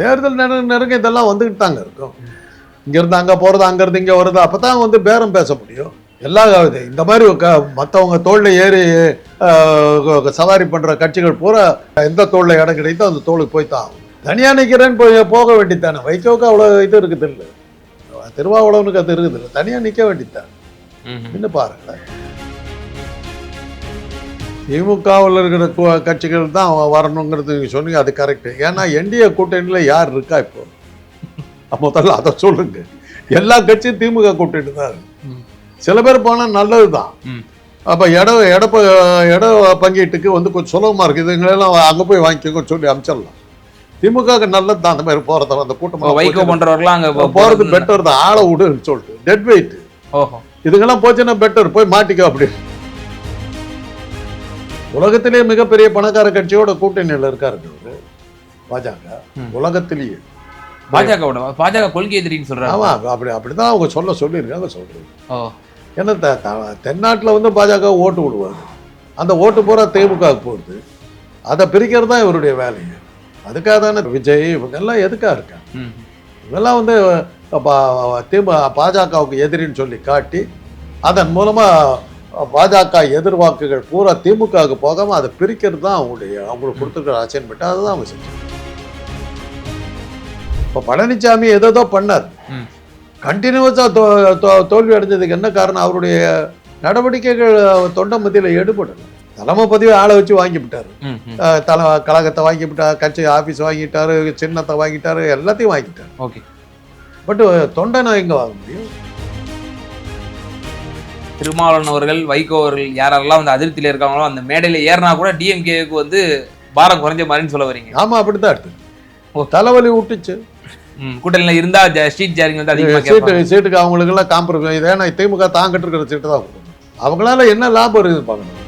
தேர்தல் நெருங்க நெருங்க இதெல்லாம் வந்துக்கிட்டு தாங்க இருக்கும். இங்கேருந்து அங்கே போகிறது அங்கேருந்து இங்கே வருது. அப்போ தான் வந்து பேரம் பேச முடியும். எல்லா இந்த மாதிரி க மற்றவங்க தோளில் ஏறி சவாரி பண்ணுற கட்சிகள் பூரா எந்த தோளில் இடம் கிடைத்தோ அந்த தோளுக்கு போய் தான் ஆகும். தனியாக நிற்கிறேன்னு போய் போக வேண்டியதானே வைகோவுக்கு அவ்வளோ இது இருக்குது இல்லை திருவாவளவனுக்கு அது இருக்குது இல்லை தனியாக நிற்க வேண்டியதுதான் இன்னும் பாருங்களேன். திமுகவில் இருக்கிற கட்சிகள் தான் வரணுங்கிறது நீங்கள் சொன்னீங்க அது கரெக்டு ஏன்னா என்டிஏ கூட்டணியில் யார் இருக்கா இப்போ? முதல்ல அதை சொல்லுங்க. எல்லா கட்சியும் திமுக கூட்டணி தான். சில பேர் போனால் நல்லது தான். அப்போ இட இட இட பங்கீட்டுக்கு வந்து கொஞ்சம் சுலபமாக இருக்குது இதுங்களெல்லாம் அங்கே போய் வாங்கிக்கோங்க சொல்லி அனுப்பிச்சிடலாம். திமுகவுக்கு நல்லது தான் அந்த மாதிரி போகிறத அந்த இப்போ கூட்டம் வைகோ போன்றவர்கள்லாம் அங்க போகிறது பெட்டர் தான். ஆளை விடுன்னு சொல்லிட்டு. டெட் வெயிட் ஓஹோ. இதுங்கெல்லாம் போச்சுன்னா பெட்டர் போய் மாட்டிக்கோ அப்படி. உலகத்திலேயே மிகப்பெரிய பணக்கார கட்சியோட கூட்டணியில் இருக்காரு. பாஜக. உலகத்திலேயே. பாஜகவோட பாஜக கொள்கை எதிரின்னு சொல்றாங்க. ஆமா அப்படி அப்படிதான் அவங்க சொல்ல சொல்லியிருக்காங்க சொல்றது ஓ. ஏன்னா தென்னாட்டுல வந்து பாஜக ஓட்டு விடுவாங்க அந்த ஓட்டு பூரா திமுகவுக்கு போகுது. அதை பிரிக்கிறது தான் இவருடைய வேலையை அதுக்காக தானே விஜய் இவங்க எல்லாம் எதுக்காக இருக்காங்க? இவெல்லாம் வந்து பா- திமு பாஜகவுக்கு எதிரின்னு சொல்லி காட்டி அதன் மூலமா பாஜக எதிர்வாக்குகள் பூரா திமுகவுக்கு போகாம அதை பிரிக்கிறது தான் அவங்களுடைய அவங்களுக்கு கொடுத்துருக்கிற அசைன்மெண்ட் அதுதான் அவங்க செஞ்சாங்க. இப்போ பழனிசாமி ஏதோ பண்ணார். கண்டினியூஸாக தோல்வி அடைஞ்சதுக்கு என்ன காரணம்? அவருடைய நடவடிக்கைகள் தொண்டை மத்தியில் எடுபடலை தலைமை பதிவு ஆளை வச்சு வாங்கிவிட்டார் ம் அஹ் தல கழகத்தை வாங்கிவிட்டார் கட்சி ஆஃபீஸ் வாங்கிட்டாரு சின்னத்தை வாங்கிட்டாரு எல்லாத்தையும் வாங்கிட்டாரு. ஓகே. பட் தொண்டனை எங்க வாங்க முடியும். திருமாவளவன் அவர்கள் வைகோ அவர்கள் யாரெல்லாம் வந்து அதிருப்தியில இருக்காங்களோ அந்த மேடையில ஏறினா கூட டிஎம்கேக்கு வந்து பாரம் குறைஞ்ச மாதிரின்னு சொல்ல வரீங்க. ஆமா அப்படித்தான் ஓ. தலைவலி விட்டுச்சு கூட்டணியில இருந்தா ஸ்ட்ரீட் ஜாரிங் வந்து அதிகமா சீட்டு சீட்டுக்கு அவங்களுக்கு எல்லாம் காம்ப்ரமைஸ் ஏன்னா திமுக தாங்கிட்டு இருக்கிற சீட்டு தான் அவங்களால என்ன லாபம் இருக்குது பார்க்கணும்.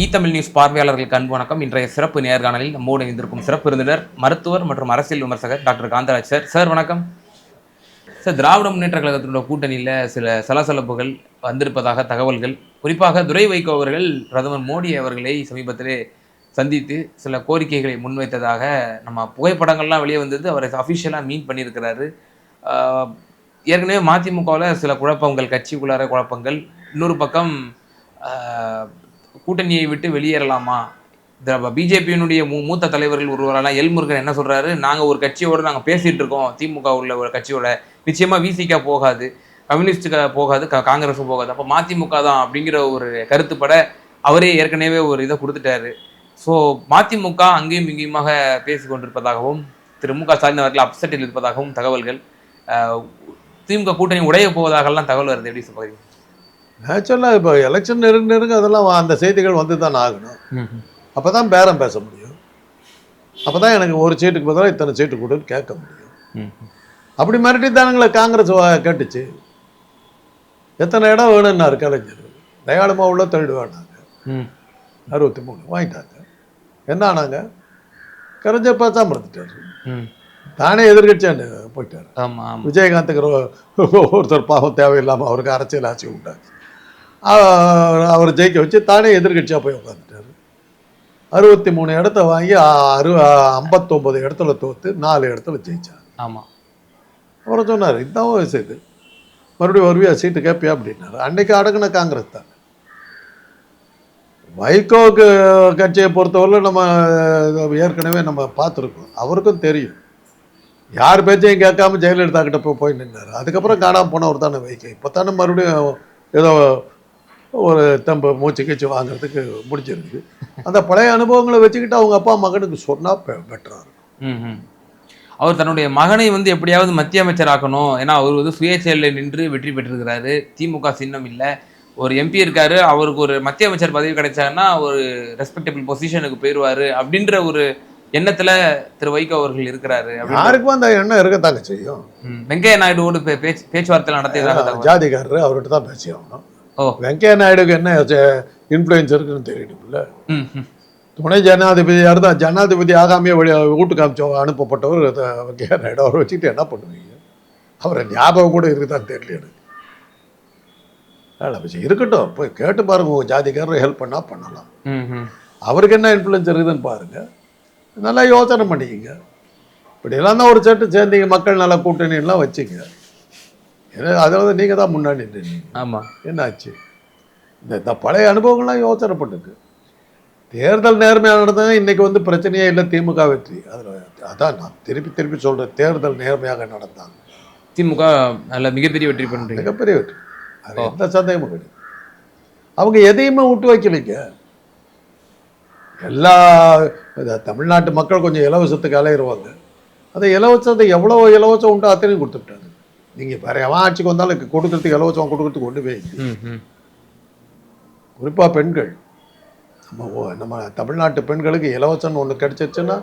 இ தமிழ் நியூஸ் பார்வையாளர்களுக்கு அன்பு வணக்கம். இன்றைய சிறப்பு நேர்காணலில் நம்மோடு இணைந்திருக்கும் சிறப்பு விருந்தினர் மருத்துவர் மற்றும் அரசியல் விமர்சகர் டாக்டர் காந்தராஜ் சார். சார் வணக்கம். சார் திராவிட முன்னேற்ற கழகத்தினுடைய கூட்டணியில் சில சலசலப்புகள் வந்திருப்பதாக தகவல்கள். குறிப்பாக துரை வைகோ அவர்கள் பிரதமர் மோடி அவர்களை சமீபத்திலே சந்தித்து சில கோரிக்கைகளை முன்வைத்ததாக நம்ம புகைப்படங்கள்லாம் வெளியே வந்தது. அவரை அஃபிஷியலாக மீட் பண்ணியிருக்கிறாரு. ஏற்கனவே மதிமுகவில் சில குழப்பங்கள் கட்சிக்குள்ளார குழப்பங்கள். இன்னொரு பக்கம் கூட்டணியை விட்டு வெளியேறலாமா? பிஜேபியினுடைய மூ மூத்த தலைவர்கள் ஒருவரான எல்முருகன் என்ன சொல்றாரு? நாங்க ஒரு கட்சியோட நாங்க பேசிட்டு இருக்கோம். திமுக உள்ள ஒரு கட்சியோட. நிச்சயமா விசிகா போகாது. கம்யூனிஸ்டுக்கு போகாது. கா- காங்கிரஸும் போகாது. அப்போ மதிமுக தான் அப்படிங்கிற ஒரு கருத்துப்பட அவரே ஏற்கனவே ஒரு இதை கொடுத்துட்டாரு. ஸோ மதிமுக அங்கேயும் இங்கேயுமாக பேசி கொண்டிருப்பதாகவும் திரு மு க ஸ்டாலின் அவர்கள் அப்செட்டில் இருப்பதாகவும் தகவல்கள் திமுக கூட்டணி உடைய போவதாகலாம் தகவல் வருது. எப்படி சொல்றீங்க நேச்சுரலாக இப்போ எலெக்ஷன் நெருங்க நெருங்க அதெல்லாம் அந்த செய்திகள் வந்து தான் ஆகணும். அப்போ தான் பேரம் பேச முடியும். அப்போ தான் எனக்கு ஒரு சீட்டுக்கு பதிலாக இத்தனை சீட்டு கொடுன்னு கேட்க முடியும். அப்படி மிரட்டி தானுங்களே காங்கிரஸ் கேட்டுச்சு. எத்தனை இடம் வேணும்னாரு கலைஞர். தயாளமாக உள்ள தள்ளிடு வேணாங்க அறுபத்தி மூணு வாங்கிட்டாங்க. என்ன ஆனாங்க? கலைஞர் பேசாம இருந்துட்டாரு தானே எதிர்கட்சியான்னு போயிட்டாரு. விஜயகாந்துக்கு ஒரு- ஒருத்தர் பாவம் தேவையில்லாமல் அவருக்கு அரசியல் ஆட்சி விட்டாங்க அவர் ஜெயிக்க வச்சு தானே எதிர்கட்சியாக போய் உட்காந்துட்டாரு அறுபத்தி மூணு இடத்த வாங்கி அறு ஐம்பத்தொம்பது இடத்துல தோத்து நாலு இடத்துல ஜெயிச்சார். ஆமா. அவர் சொன்னார் இதான் வயசு மறுபடியும் வருவியா சீட்டு கேட்பியா அப்படின்னாரு. அன்னைக்கு அடக்குன காங்கிரஸ் தான். வைகோக்கு கட்சியை பொறுத்தவரை நம்ம ஏற்கனவே நம்ம பார்த்துருக்கோம் அவருக்கும் தெரியும். யார் பேச்சையும் கேட்காம ஜெயலலிதா கிட்ட போய் போய் நின்னாரு. அதுக்கப்புறம் காணாம போனவர் தானே வைகோ. இப்போ தானே மறுபடியும் ஏதோ ஒரு தம்பு மூச்சு கீச்சு வாங்குறதுக்கு முடிஞ்சிருக்கு அந்த பழைய அனுபவங்களை வச்சுக்கிட்டு அவங்க அப்பா மகனுக்கு சொன்னால் பெட்டராக இருக்கும். அவர் தன்னுடைய மகனை வந்து எப்படியாவது மத்திய அமைச்சர் ஆக்கணும் ஏன்னா அவர் வந்து சுயேட்சையில் நின்று வெற்றி பெற்றிருக்கிறாரு. திமுக சின்னம் இல்லை. ஒரு எம்பி இருக்காரு. அவருக்கு ஒரு மத்திய அமைச்சர் பதவி கிடைச்சாங்கன்னா ஒரு ரெஸ்பெக்டபிள் பொசிஷனுக்கு போயிடுவாரு அப்படின்ற ஒரு எண்ணத்துல திரு வைகோ அவர்கள் இருக்கிறாரு யாருக்கும் அந்த எண்ணம் இருக்கத்தாங்க செய்யும். வெங்கையா நாயுடுவோடு பேச்சு பேச்சுவார்த்தை நடத்தியதாக. ஜாதிகாரரு அவர்கிட்ட தான் பேசி ஆகணும். வெங்கையா நாயுடுக்கு என்ன இன்ஃப்ளூயன்ஸ் இருக்குன்னு தெரியணும்ல. துணை ஜனாதிபதியாக தான் ஜனாதிபதி ஆகாமையே வழி வீட்டுக்கு அமிச்ச அனுப்பப்பட்டவர் வெங்கையா நாயுடு. அவரை வச்சுக்கிட்டு என்ன பண்ணுவீங்க? அவரை ஞாபகம் கூட இருக்குதான்னு தெரியல எனக்கு. விஷயம் இருக்கட்டும். போய் கேட்டு பாருங்க உங்கள் ஜாதிக்காரர் ஹெல்ப் பண்ணால் பண்ணலாம். அவருக்கு என்ன இன்ஃப்ளூயன்ஸ் இருக்குதுன்னு பாருங்க. நல்லா யோசனை பண்ணிக்கங்க. இப்படியெல்லாம் தான் ஒரு செட்டு சேர்ந்தீங்க மக்கள் நல கூட்டணிலாம் வச்சிங்க ஏன்னா அதாவது நீங்கள் தான் முன்னாடி நின்றீங்க. ஆமாம் என்னாச்சு? இந்த இந்த பழைய அனுபவங்கள்லாம் யோசனை பண்ணுங்க தேர்தல் நேர்மையாக நடந்தது இன்னைக்கு வந்து பிரச்சனையே இல்லை திமுக வெற்றி. அதில் அதான் நான் திருப்பி திருப்பி சொல்கிறேன் தேர்தல் நேர்மையாக நடந்தாங்க திமுக நல்ல மிகப்பெரிய வெற்றி பண்ணுறீங்க மிகப்பெரிய வெற்றி. அது எந்த சந்தேகமும் கிடையாது. அவங்க எதையுமே விட்டு வைக்கலைங்க. எல்லா தமிழ்நாட்டு மக்கள் கொஞ்சம் இலவசத்துக்கு அலையிடுவாங்க அந்த இலவசத்தை எவ்வளோ இலவசம் உண்டோ அத்தனையும் கொடுத்துட்டாங்க. நீங்கள் வேற எவன் ஆட்சிக்கு வந்தாலும் கொடுக்கறதுக்கு இலவசம் கொடுக்கறதுக்கு ஒன்று இல்லை. ம் ம். குறிப்பாக பெண்கள். நம்ம ஓ- நம்ம தமிழ்நாட்டு பெண்களுக்கு இலவசம்னு ஒன்று கிடைச்சிச்சுன்னா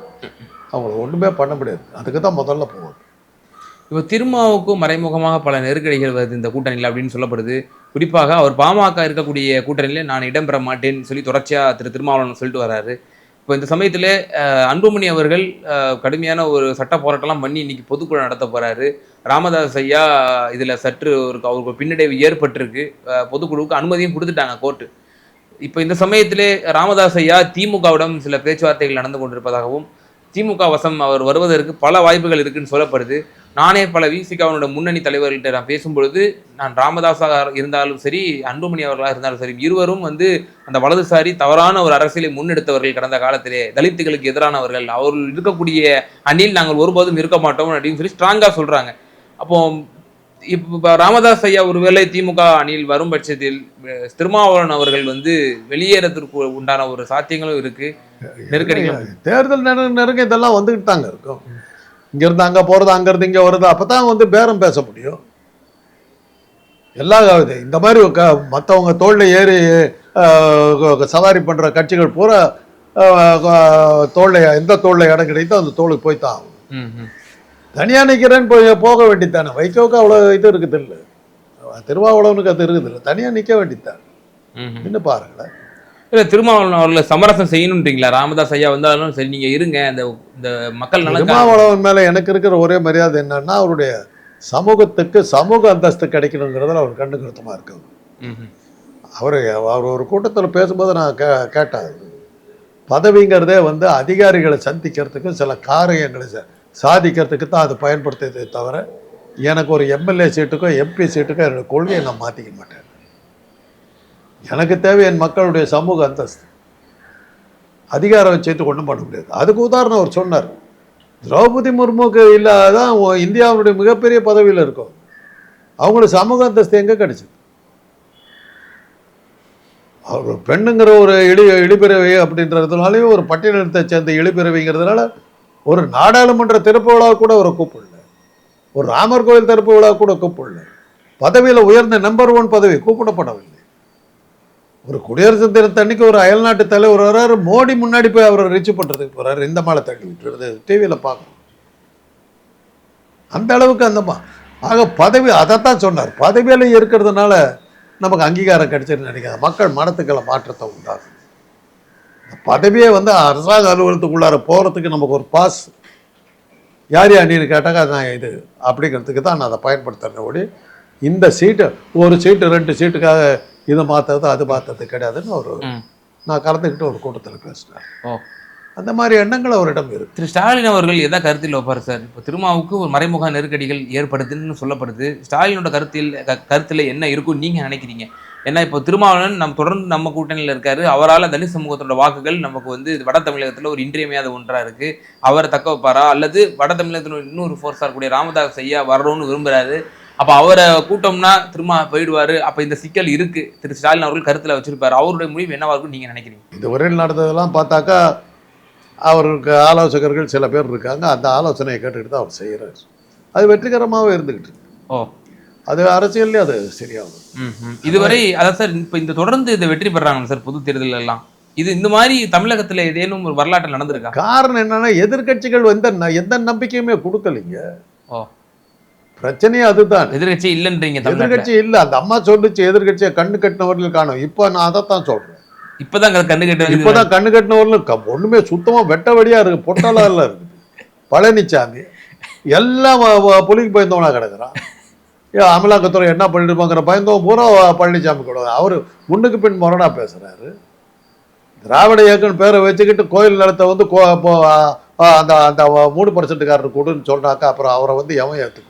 அவங்கள ஒன்றுமே பண்ண முடியாது. அதுக்கு தான் முதல்ல போகணும். இப்போ திருமாவுக்கும் மறைமுகமாக பல நெருக்கடிகள் வருது இந்த கூட்டணியில் அப்படின்னு சொல்லப்படுது. குறிப்பாக அவர் பாமக இருக்கக்கூடிய கூட்டணியில் நான் இடம்பெற மாட்டேன்னு சொல்லி தொடர்ச்சியாக திரு திருமாவளவன் சொல்லிட்டு வராரு. இப்போ இந்த சமயத்தில் அன்புமணி அவர்கள் கடுமையான ஒரு சட்ட போராட்டம்லாம் பண்ணி இன்னைக்கு பொதுக்குழு நடத்த போகிறாரு ராமதாஸ் ஐயா இதில் சற்று ஒரு அவருக்கு பின்னடைவு ஏற்பட்டிருக்கு. பொதுக்குழுவுக்கு அனுமதியும் கொடுத்துட்டாங்க கோர்ட்டு. இப்போ இந்த சமயத்தில் ராமதாஸ் ஐயா திமுகவிடம் சில பேச்சுவார்த்தைகள் நடந்து கொண்டிருப்பதாகவும் திமுக வசம் அவர் வருவதற்கு பல வாய்ப்புகள் இருக்குன்னு சொல்லப்படுது. நானே பல விசிகாவனோட முன்னணி தலைவர்கள்ட்ட நான் பேசும்பொழுது நான் ராமதாஸாக இருந்தாலும் சரி அன்புமணி அவர்களாக இருந்தாலும் சரி இருவரும் வந்து அந்த வலதுசாரி தவறான ஒரு அரசியலை முன்னெடுத்தவர்கள் கடந்த காலத்திலே தலித்துகளுக்கு எதிரானவர்கள் அவர்கள் இருக்கக்கூடிய அணியில் நாங்கள் ஒருபோதும் இருக்க மாட்டோம் அப்படின்னு சொல்லி ஸ்ட்ராங்காக சொல்கிறாங்க அப்போ இப்போ ராமதாஸ் ஐயா ஒருவேளை திமுக அணியில் வரும் பட்சத்தில் திருமாவளவன் அவர்கள் வந்து வெளியேறதற்கு உண்டான ஒரு சாத்தியங்களும் இருக்கு. நெருக்கடிகள் தேர்தல் நெரு நெருங்க இதெல்லாம் வந்துக்கிட்டு தாங்க இருக்கும். இங்கேருந்து அங்கே போகிறது அங்கேருந்து இங்கே வருது அப்போ தான் வந்து பேரம் பேச முடியும். எல்லா இந்த மாதிரி க மற்றவங்க தோளில் ஏறி சவாரி பண்ணுற கட்சிகள் பூரா தோளில் எந்த தோளில் இடம் கிடைத்தோ அந்த தோளுக்கு போய் தான் ஆகும். தனியாக நிற்கிறேன்னு போய் போக வேண்டியதானே வைகோவுக்கு அவ்வளோ இது இருக்குது இல்லை திருமாவளவனுக்கு அது இருக்குது இல்லை தனியாக நிற்க ம். இன்னும் பாருங்களேன். இல்ல திருமாவளவன் அவர்களை சமரசம் செய்யணுன்றீங்களா ராமதாஸ் ஐயா வந்தாலும் சரி நீங்க இருங்க. இந்த இந்த மக்கள் நலன் திருமாவளவன் மேலே எனக்கு இருக்கிற ஒரே மரியாதை என்னன்னா அவருடைய சமூகத்துக்கு சமூக அந்தஸ்து கிடைக்கணுங்கிறதுல அவர் கண்ணு கருத்தமாக இருக்கு ம், ம். அவர் அவர் ஒரு கூட்டத்தில் பேசும்போது நான் கே கேட்டேன். பதவிங்கிறதே வந்து அதிகாரிகளை சந்திக்கிறதுக்கு சில காரியங்களை சாதிக்கிறதுக்கு தான் அது பயன்படுத்துதே தவிர எனக்கு ஒரு எம்எல்ஏ சீட்டுக்கோ எம்பி சீட்டுக்கோ என்னோடய கொள்கையை நான் மாற்றிக்க மாட்டேன். எனக்கு தேவை என் மக்களுடைய சமூக அந்தஸ்து. அதிகாரம் வச்சுட்டு ஒன்றும் பண்ண முடியாது. அதுக்கு உதாரணம் அவர் சொன்னார். திரௌபதி முர்முக்கு இல்லாதான் இந்தியாவுடைய மிகப்பெரிய பதவியில் இருக்கும். அவங்களுக்கு சமூக அந்தஸ்து எங்கே கிடச்சிது? அவர் பெண்ணுங்கிற ஒரு இழி இழிபிறவை அப்படின்றதுனாலையும் ஒரு பட்டியலினத்தை சேர்ந்த இழிபிறவிங்கிறதுனால ஒரு நாடாளுமன்ற திறப்பு விழா கூட அவரை கூப்பிடல. ஒரு ராமர் கோயில் திறப்பு விழா கூட கூப்பிடல. பதவியில் உயர்ந்த நம்பர் ஒன் பதவி கூப்பிடப்படவில்லை. ஒரு குடியரசு தினத்தன்னைக்கு ஒரு அயல்நாட்டு தலைவர் வர்றாரு மோடி முன்னாடி போய் அவரை ரீச் பண்ணுறதுக்கு போகிறாரு இந்த மாலை தள்ளி விட்டுறது டிவியில் பார்க்கணும். அந்த அளவுக்கு அந்த மா- ஆக பதவி அதைத்தான் சொன்னார். பதவியில் இருக்கிறதுனால நமக்கு அங்கீகாரம் கிடைச்சிருன்னு நினைக்காது. மக்கள் மனத்துக்களை மாற்றத்தை உண்டாகும் பதவியே வந்து அரசாங்க அலுவலகத்துக்குள்ளார போகிறதுக்கு நமக்கு ஒரு பாஸ் யார் நீன்னு கேட்டாக்கா நான் இது அப்படிங்கிறதுக்கு தான் நான் அதை பயன்படுத்துறேன் ஒழி இந்த சீட்டு ஒரு சீட்டு ரெண்டு சீட்டுக்காக இதை மாற்றுறது அது மாற்றுறது கிடையாதுன்னு ஒரு. நான் கலந்துக்கிட்டு ஒரு கூட்டத்தில் பேசினேன். ஓ. அந்த மாதிரி எண்ணங்கள் அவரிடம் இருக்கு. திரு ஸ்டாலின் அவர்கள் எதை கருத்தில் வைப்பார் சார்? இப்போ திருமாவுக்கு ஒரு மறைமுக நெருக்கடிகள் ஏற்படுதுன்னு சொல்லப்படுது. ஸ்டாலினோட கருத்தில் கருத்துல என்ன இருக்கும் நீங்க நினைக்கிறீங்க? ஏன்னா இப்போ திருமாவளவன் நம்ம தொடர்ந்து நம்ம கூட்டணியில் இருக்காரு. அவரால் தலித் சமூகத்தோட வாக்குகள் நமக்கு வந்து வட தமிழகத்தில் ஒரு இன்றியமையாத ஒன்றா இருக்கு. அவரை தக்க வைப்பாரா? அல்லது வட தமிழகத்தில் இன்னொரு ஃபோர்ஸாக இருக்கக்கூடிய ராமதாஸ் ஐயா வரணும்னு விரும்புறாரு. அப்போ அவரை கூட்டம்னா திரும்ப போயிடுவாரு. அப்போ இந்த சிக்கல் இருக்கு. திரு ஸ்டாலின் அவர்கள் கருத்தில் வச்சிருப்பாரு. அவருடைய முடிவு என்னவா இருக்கும்னு நீங்க நினைக்கிறீங்க? இதுவரையில் நடந்ததெல்லாம் பார்த்தாக்கா அவருக்கு ஆலோசகர்கள் சில பேர் இருக்காங்க. அந்த ஆலோசனையை கேட்டுக்கிட்டு தான் அவர் செய்கிறார் அது வெற்றிகரமாகவே இருந்துக்கிட்டு. ஓ. அது அரசியல்லே அது சரியாகும். இதுவரை அதான் சார் இப்போ இந்த தொடர்ந்து இதை வெற்றி பெறாங்க சார் பொது தேர்தல் எல்லாம் இது இந்த மாதிரி தமிழகத்துல ஏதேனும் ஒரு வரலாற்றில் நடந்திருக்கா? காரணம் என்னன்னா எதிர்க்கட்சிகள் எந்த ந- எந்த நம்பிக்கையுமே கொடுக்கலைங்க. ஓ. பிரச்சனையே அதுதான். எதிர்கட்சி இல்லைன்றீங்க எதிர்க்கட்சி இல்லை. அந்த அம்மா சொல்லுச்சு எதிர்க்கட்சியை கண்ணு கட்டினவர்கள் காணும். இப்போ நான் அதைத்தான் சொல்றேன். இப்பதான் க- கண்ணு கட்ட இப்போதான் கண்ணு கட்டினவர்கள் க- ஒண்ணுமே சுத்தமா வெட்ட வழியா இருக்கு. பொட்டலா எல்லாம் இருக்குது. பழனிசாமி எல்லாம் புலிக்கு பயந்தவனா கிடக்குறான். அமலாக்கத்துறை என்ன பண்ணிருப்பாங்கிற பயந்தோம் பூரா பழனிசாமி கூட அவர் முன்னுக்கு பின் முரணா பேசுறாரு. திராவிட இயக்கம் பேரை வச்சுக்கிட்டு கோயில் நிலத்தை வந்து கோ இப்போ, அந்த அந்த மூணு பர்சன்ட்டுக்காரர் கொடுன்னு சொன்னாக்கா அப்புறம் அவரை வந்து எவன் ஏற்றுக்குவோம்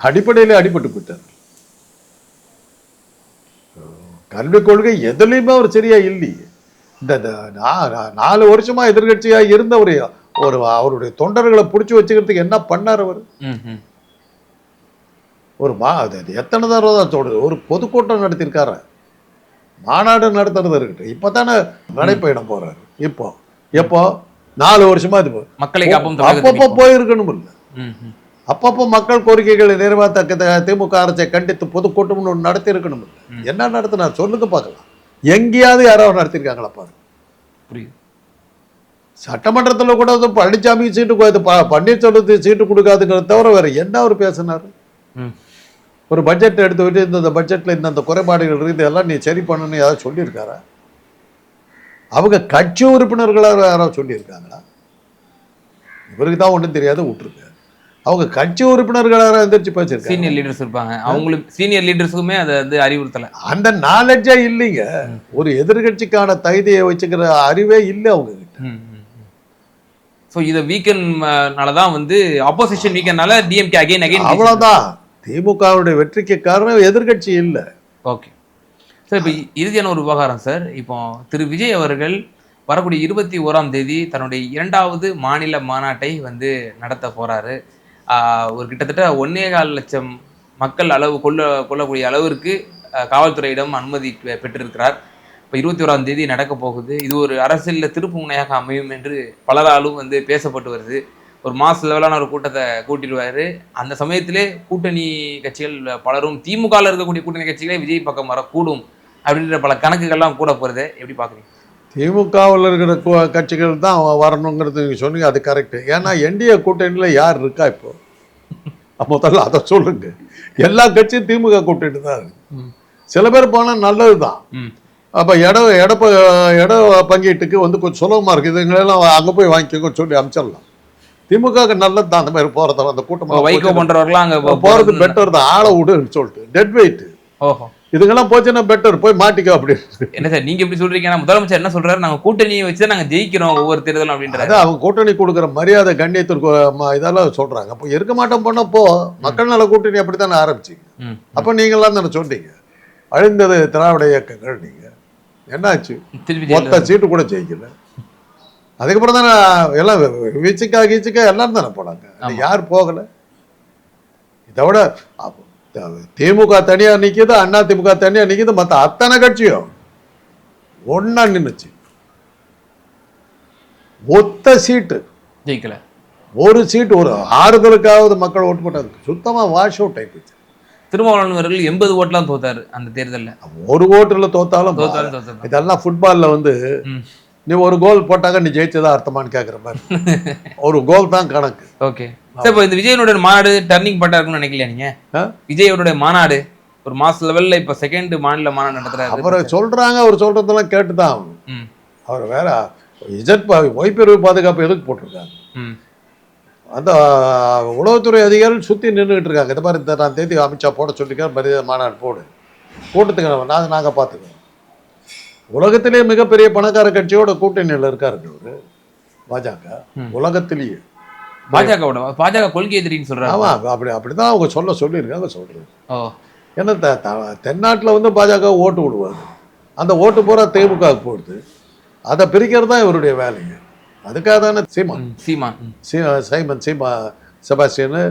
அடிப்படையிலே அடிபட்டு போயிட்டார். கல்விக் கொள்கை எதுலையுமே அவர் சரியா இல்லையே. இந்த நாலு வருஷமா எதிர்கட்சியா இருந்தவர் ஒரு அவருடைய தொண்டர்களை பிடிச்சி வச்சுக்கிறதுக்கு என்ன பண்ணார் அவர்? ஒரு மா அது எத்தனை தடவை தான் சொல்றது ஒரு பொதுக்கூட்டம் நடத்தியிருக்காரு. மாநாடு நடத்துறது இருக்கட்டும். இப்போ தானே நடைப்பயணம் போறாரு. இப்போ எப்போ? நாலு வருஷமா இது மக்களை அப்பப்போ. போயிருக்கணும் இல்லை. அப்பப்போ மக்கள் கோரிக்கைகளை நிறைவேற்ற திமுக அரசை கண்டித்து பொதுக்கூட்டம்னு ஒன்று நடத்தி இருக்கணும் என்ன நடத்தினார் சொல்லுங்க பார்க்கலாம். எங்கேயாவது யாராவது நடத்திருக்காங்களா பாருங்க புரியுது. சட்டமன்றத்தில் கூட வந்து பழனிசாமி சீட்டு பன்னீர்செல்வத்துக்கு சீட்டு கொடுக்காதுங்கிறத தவிர வேற என்ன அவர் பேசினார்? ஒரு பட்ஜெட் எடுத்து விட்டு இந்த பட்ஜெட்டில் இந்த இந்த குறைபாடுகள் இருக்குது இதெல்லாம் நீ சரி பண்ணணும்னு ஏதாவது சொல்லியிருக்காரா? அவங்க கட்சி உறுப்பினர்களாக யாராவது சொல்லியிருக்காங்களா? இவருக்கு தான் ஒன்றும் தெரியாத விட்டுருக்கு. அவங்க கட்சி உறுப்பினர்களாக எந்திரிச்சு பேசியிருக்காங்க. சீனியர் லீடர்ஸ் இருப்பாங்க. அவங்களுக்கு சீனியர் லீடர்ஸுக்குமே அதை வந்து அறிவுறுத்தலை. அந்த நாலேஜே இல்லைங்க. ஒரு எதிர்கட்சிக்கான தகுதியை வச்சுக்கிற அறிவே இல்லை அவங்க கிட்ட ஸோ இதை வீக்கெண்ட்னால தான் வந்து ஆப்போசிஷன் வீக்கெண்ட்னால டிஎம்கே அகைன் அகைன் அவ்வளவுதான். திமுகவுடைய வெற்றிக்கு காரணம் எதிர்கட்சி இல்லை. ஓகே. சார் இப்போ இறுதியான ஒரு விவகாரம் சார். இப்போ திரு விஜய் அவர்கள் வரக்கூடிய இருபத்தி ஓராம் தேதி தன்னுடைய இரண்டாவது மாநில மாநாட்டை வந்து நடத்த போகிறாரு ஒரு கிட்டத்தட்ட ஒன்னே கால் லட்சம் மக்கள் அளவு கொள்ள கொள்ளக்கூடிய அளவிற்கு காவல்துறையிடம் அனுமதி பெற்றிருக்கிறார். இப்போ இருபத்தி ஓராம் தேதி நடக்க போகுது. இது ஒரு அரசியலில் திருப்பு முனையாக அமையும் என்று பலராலும் வந்து பேசப்பட்டு வருது. ஒரு மாஸ் லெவலான ஒரு கூட்டத்தை கூட்டிடுவாரு. அந்த சமயத்திலே கூட்டணி கட்சிகள் பலரும் திமுகவில் இருக்கக்கூடிய கூட்டணி கட்சிகளே விஜய் பக்கம் வரக்கூடும் அப்படின்ற பல கணக்குகள்லாம் கூட போகிறது எப்படி பார்க்குறீங்க? திமுகவில் இருக்கிற கு- கட்சிகள் தான் வரணுங்கிறது நீங்கள் சொன்னீங்க அது கரெக்டு ஏன்னா என்டிஏ கூட்டணியில் யார் இருக்கா இப்போ? முதல்ல அதை சொல்லுங்க. எல்லா கட்சியும் திமுக கூட்டணி தான் இருக்கு. சில பேர் போனால் நல்லது தான் அப்போ இட இடப்ப இட பங்கீட்டுக்கு வந்து கொஞ்சம் சுலபமாக இருக்குது இதுங்களெல்லாம் அங்கே போய் வாங்கிக்கோங்க சொல்லி அனுப்பிச்சிடலாம் திமுக நல்லது தான் அந்த மாதிரி போகிறத அந்த கூட்டம் வைகோ போன்றவர்களாம் அங்கே போகிறது பெட்டர் தான். ஆளை விடுன்னு சொல்லிட்டு. டெட் வெயிட் ஓஹோ. இதுங்கெல்லாம் போச்சுன்னா பெட்டர் போய் மாட்டிக்கோ அப்படின்னு. என்ன சார் நீங்க எப்படி சொல்றீங்க நான் முதலமைச்சர் என்ன சொல்றாரு? நாங்க கூட்டணியை வச்சு நாங்க ஜெயிக்கிறோம் ஒவ்வொரு தேர்தலும் அப்படின்றாரு. அதான் அவங்க கூட்டணி கொடுக்குற மரியாதை கண்ணியத்திற்கு இதெல்லாம் சொல்றாங்க. அப்போ இருக்க மாட்டோம் போனப்போ மக்கள் நல கூட்டணி அப்படித்தானே ஆரம்பிச்சிங்க. அப்போ நீங்களாம் தானே சொன்னீங்க. அழிந்தது திராவிட இயக்கங்கள் நீங்க. என்னாச்சு? மொத்த சீட்டு கூட ஜெயிக்கல. அதுக்கப்புறம் தானே எல்லாம் வீச்சுக்கா கீச்சுக்கா எல்லாரும் தானே போனாங்க. யார் போகல? இதை விட திமுக தனியா நிக்குது அண்ணா திமுக தனியா நிக்குது மற்ற அத்தனை கட்சியும் ஒண்ணா நின்னுச்சு. ஒத்த சீட்டு. ஜெயிக்கல. ஒரு சீட்டு ஒரு ஆறுதலுக்காவது மக்கள் ஓட்டு போட்டாங்க. சுத்தமா வாஷ் அவுட் ஆயிப்போச்சு. திருமாவளவன் அவர்கள் எண்பது ஓட்டுலாம் தோத்தாரு அந்த தேர்தல்ல. ஒரு ஓட்டுல தோத்தாலும் இதெல்லாம் ஃபுட்பால்ல வந்து நீ ஒரு கோல் போட்டாக்க நீ ஜெயிச்சதா அர்த்தமான்னு கேட்குற மாதிரி ஒரு கோல் தான் கணக்கு. ஓகே சார் இப்போ இந்த விஜயனுடைய மாநாடு டர்னிங் பாயிண்டா இருக்கும்னு நினைக்கலையா நீங்க? ஆ? விஜயோடைய மாநாடு ஒரு மாச லெவல்ல இப்ப செகண்ட் மாநில மாநாடு நடத்துறாரு. அவரை சொல்றாங்க அவர் சொல்றதெல்லாம் கேட்டு தான் அவர் வேற இஜட் ஒய்பிரிவு பாதுகாப்பு எதுக்கு போட்டிருக்காங்க அந்த உளவுத்துறை அதிகாரிகள் சுற்றி நின்றுக்கிட்டு இருக்காங்க. இந்த மாதிரி இந்த நான் தேதி அமித்ஷா போட சொல்லியிருக்காரு மரியாதை மாநாடு போடு. கூட்டத்துக்கு நம்ம நாங்கள் நாங்கள் உலகத்திலேயே மிகப்பெரிய பணக்கார கட்சியோட கூட்டணியில் இருக்காருங்க அவரு பாஜக. உலகத்திலேயே. பாஜகவோட பாஜக கொள்கை எதிரின்னு சொல்றாரு. ஆமா அப்படி அப்படிதான் அவங்க சொல்ல சொல்லியிருக்காங்க சொல்றது ஏன்னா தென்னாட்டுல வந்து பாஜக ஓட்டு விடுவாங்க அந்த ஓட்டு பூரா திமுகவுக்கு போடுது அதை பிரிக்கிறது தான் இவருடைய வேலைங்க. அதுக்காக தானே சீமான். சீமான். ம், சீ சைமன் சீமா செபாஸ்டியனு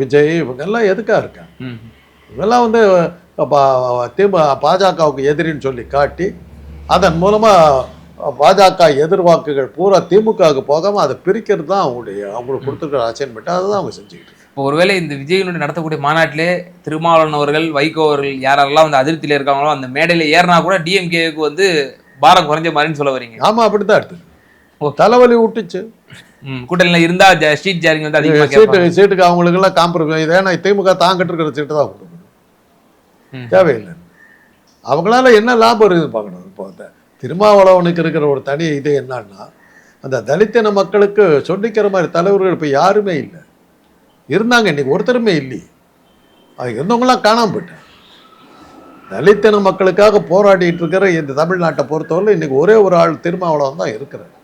விஜய் இவங்கெல்லாம் எதுக்காக இருக்காங்க? ம் இவெல்லாம் வந்து திமு பாஜகவுக்கு எதிரின்னு சொல்லி காட்டி அதன் மூலமாக பாஜக எதிர்வாக்குகள் பூரா திமுகவுக்கு போகாமல் அதை பிரிக்கிறது தான் அவங்களுடைய அவங்களுக்கு கொடுத்துருக்கிற அசைன்மெண்ட் அதுதான் அவங்க செஞ்சுக்கிட்டு. இப்போ ஒருவேளை இந்த விஜயனுடைய நடத்தக்கூடிய மாநாட்டிலே திருமாவளவன் அவர்கள் வைகோ அவர்கள் யாரெல்லாம் வந்து அதிருப்தியில இருக்காங்களோ அந்த மேடையில ஏறினா கூட டிஎம்கேக்கு வந்து பாரம் குறைஞ்ச மாதிரின்னு சொல்ல வரீங்க ஆமா அப்படித்தான் எடுத்து ஓ. தலைவலி விட்டுச்சு கூட்டணியில் இருந்தா ஜ- ஸ்ட்ரீட் ஜாரிங் வந்து அதிகமாக சீட்டு சீட்டுக்கு அவங்களுக்கெல்லாம் காம்ப்ரமைஸ் ஏன்னா திமுக தாங்கிட்டு இருக்கிற சீட்டு தான். தேவையில்லை. அவங்களால என்ன லாபம் இருக்குது பார்க்கணும். இப்போ அந்த திருமாவளவனுக்கு இருக்கிற ஒரு தனி இது என்னன்னா அந்த தலித்தின மக்களுக்கு சொல்லிக்கிற மாதிரி தலைவர்கள் இப்போ யாருமே இல்லை. இருந்தாங்க இன்னைக்கு ஒருத்தருமே இல்லையே. அது இருந்தவங்களாம் காணாம போயிட்டேன் தலித்தின மக்களுக்காக போராடிட்டு இருக்கிற இந்த தமிழ்நாட்டை பொறுத்தவரை இன்னைக்கு ஒரே ஒரு ஆள் திருமாவளவன் தான் இருக்கிறார்.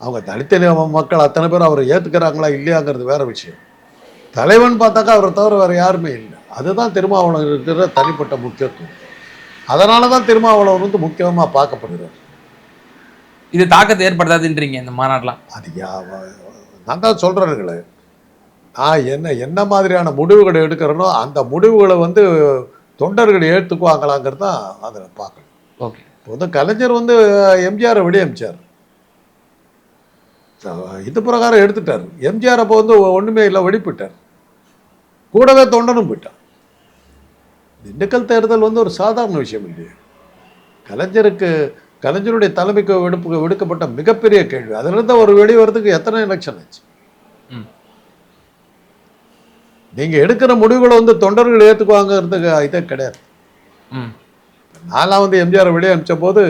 அவங்க தலித்தின மக்கள் அத்தனை பேர் அவரை ஏத்துக்கிறாங்களா இல்லையாங்கிறது வேற விஷயம். தலைவன் பார்த்தாக்கா அவரை தவிர வேற யாருமே இல்லை. அதுதான் திருமாவளவன் இருக்கிற தனிப்பட்ட முக்கியத்துவம். அதனால தான் திருமாவளவன் வந்து முக்கியமாக பார்க்கப்படுகிறார். இது தாக்கத்தை ஏற்படுத்தாதுன்றீங்க இந்த மாநாடுலாம். அது நான் தான் சொல்கிறேனுங்களே நான் என்ன என்ன மாதிரியான முடிவுகளை எடுக்கிறேனோ அந்த முடிவுகளை வந்து தொண்டர்கள் ஏற்றுக்குவாங்களாங்கிறது தான் அதில் பார்க்கணும். ஓகே. இப்போ வந்து கலைஞர் வந்து எம்ஜிஆரை வெளியமிச்சார். இது பிரகாரம் எடுத்துட்டார். எம்ஜிஆர் அப்போ வந்து ஒன்றுமே இல்லை வெடிப்பிட்டார். கூடவே தொண்டனும் போயிட்டான். திண்டுக்கல் தேர்தல் வந்து ஒரு சாதாரண விஷயம் இல்லையே. கலைஞருக்கு கலைஞருடைய தலைமைக்கு விடுப்பு விடுக்கப்பட்ட மிகப்பெரிய கேள்வி. அதிலிருந்து ஒரு வெளிவரதுக்கு எத்தனை எலெக்ஷன் ஆச்சு? நீங்கள் எடுக்கிற முடிவுகளை வந்து தொண்டர்கள் ஏற்றுக்குவாங்கிறதுக்கு இதே கிடையாது. நான்லாம் வந்து எம்ஜிஆரை வெளியே அனுப்பிச்ச போது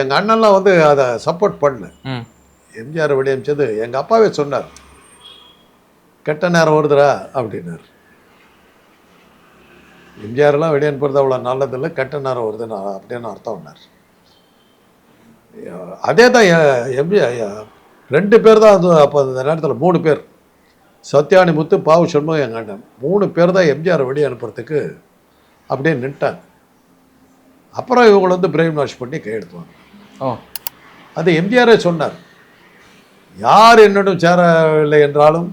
எங்கள் அண்ணன்லாம் வந்து அதை சப்போர்ட் பண்ணல. எம்ஜிஆர் வெளியே அனுப்பிச்சது எங்கள் அப்பாவே சொன்னார். கெட்ட நேரம் வருதுடா அப்படின்னார். எம்ஜிஆர்லாம் வெளியே அனுப்புறது அவ்வளோ நல்லதில்லை. கெட்ட நேரம் வருதுன்னு அப்படின்னு அர்த்தம்னார் அதே தான் எம்ஜிஆர் ரெண்டு பேர் தான் அது அப்போ அந்த நேரத்தில் மூணு பேர். சத்யானி முத்து பாவு சண்முகம் எங்கள் அண்ணன். மூணு பேர் தான் எம்ஜிஆர் வெளியே அனுப்புறதுக்கு அப்படியே நின்ட்டாங்க. அப்புறம் இவங்களை வந்து பிரெயின் வாஷ் பண்ணி கையெழுத்துவாங்க அது எம்ஜிஆரே சொன்னார். யார் என்னிடம் சேரவில்லை என்றாலும்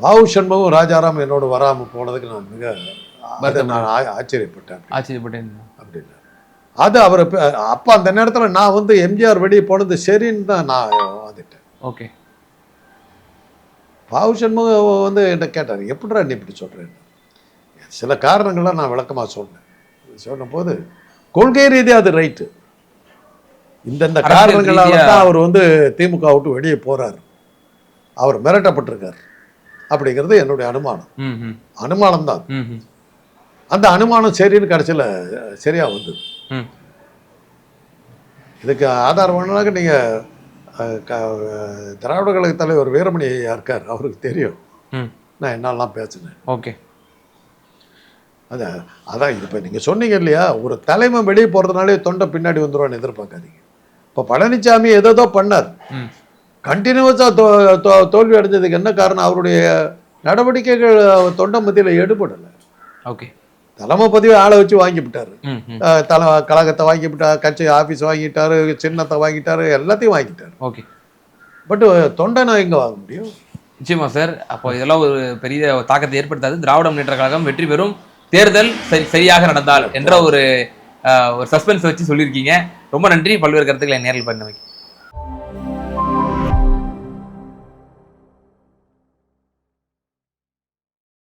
பாவு சண்முகம் ராஜாராம் என்னோடு வராமல் போனதுக்கு நான் மிக அதை நான் ஆச்சரியப்பட்டேன் ஆச்சரியப்பட்டேன். அப்படின்னார் அது அவர் அப்போ அந்த நேரத்தில் நான் வந்து எம்ஜிஆர் வெளியே போனது சரின்னு தான் நான் வந்துட்டேன் ஓகே. பாவு சண்முகம் வந்து என்கிட்ட கேட்டார் எப்படிடா நீ இப்படி சொல்கிறேன் சில காரணங்கள்லாம் நான் விளக்கமாக சொன்னேன். சொன்னபோது கொள்கை ரீதியாக அது ரைட்டு இந்தந்த காரணங்களால தான் அவர் வந்து திமுக விட்டு வெளியே போறார். அவர் மிரட்டப்பட்டிருக்கார். அப்படிங்கிறது என்னுடைய அனுமானம். அனுமானம் தான் அந்த அனுமானம் சரின்னு கடைசியில் சரியா வந்தது. ம். இதுக்கு ஆதாரம் வேணுனாக்க நீங்கள் திராவிட கழக தலைவர் வீரமணி ஐயா இருக்கார் அவருக்கு தெரியும். ம். நான் என்னெல்லாம் பேசினேன். ஓகே. அதான் அதான் இப்போ நீங்கள் சொன்னீங்க இல்லையா? ஒரு தலைமை வெளியே போகிறதுனாலே தொண்டை பின்னாடி வந்துருவான்னு எதிர்பார்க்காதீங்க. இப்போ பழனிசாமி ஏதோ பண்ணார். கண்டினியூஸாக தோல்வி அடைஞ்சதுக்கு என்ன காரணம்? அவருடைய நடவடிக்கைகள் தொண்டை மத்தியில் எடுபடலை ஓகே. தலைமை பதிவு ஆளை வச்சு வாங்கிவிட்டாரு தலை கழகத்தை வாங்கிவிட்டார் கட்சி ஆஃபீஸ் வாங்கிட்டாரு சின்னத்தை வாங்கிட்டாரு எல்லாத்தையும் வாங்கிட்டாரு. ஓகே. பட் தொண்டை நான் எங்கே வாங்க முடியும்? நிச்சயமா சார் அப்போ இதெல்லாம் ஒரு பெரிய தாக்கத்தை ஏற்படுத்தாது. திராவிட முன்னேற்ற கழகம் வெற்றி பெறும் தேர்தல் சரி சரியாக நடந்தால் என்ற ஒரு ஒரு சஸ்பென்ஸ் வச்சு சொல்லியிருக்கீங்க. ரொம்ப நன்றி. பல்வேறு கருத்துக்களை நேரில் பண்ண வைக்க